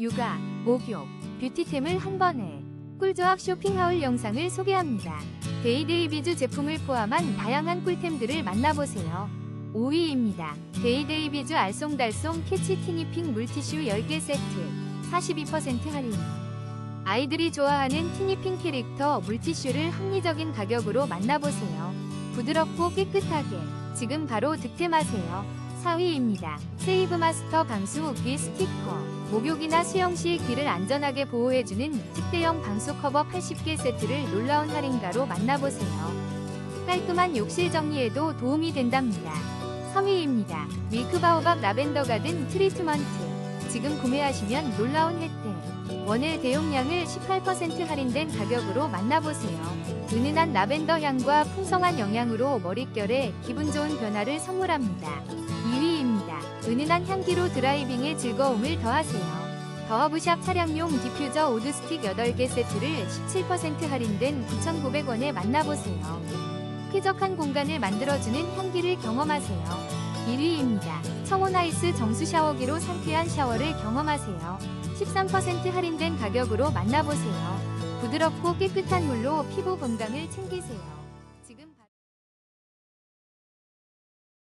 육아, 목욕, 뷰티템을 한 번에 꿀조합 쇼핑하울 영상을 소개합니다. 데이데이 비주 제품을 포함한 다양한 꿀템들을 만나보세요. 5위입니다. 데이데이 비주 알쏭달쏭 캐치 티니핑 물티슈 10개 세트 42% 할인 아이들이 좋아하는 티니핑 캐릭터 물티슈를 합리적인 가격으로 만나보세요. 부드럽고 깨끗하게 지금 바로 득템하세요. 4위입니다. 세이브 마스터 방수 웃기 스티커 목욕이나 수영 시 귀를 안전하게 보호해주는 특대형 방수 커버 80개 세트를 놀라운 할인가로 만나보세요. 깔끔한 욕실 정리에도 도움이 된답니다. 3위입니다. 밀크바오밥 라벤더 가든 트리트먼트 지금 구매하시면 놀라운 혜택 원의 대용량을 18% 할인된 가격으로 만나보세요. 은은한 라벤더 향과 풍성한 영양으로 머릿결에 기분 좋은 변화를 선물합니다. 2위입니다. 은은한 향기로 드라이빙의 즐거움을 더하세요. 더허브샵 차량용 디퓨저 오드 스틱 8개 세트를 17% 할인된 9,900원에 만나보세요. 쾌적한 공간을 만들어주는 향기를 경험하세요. 1위입니다. 청원 아이스 정수 샤워기로 상쾌한 샤워를 경험하세요. 13% 할인된 가격으로 만나보세요. 부드럽고 깨끗한 물로 피부 건강을 챙기세요.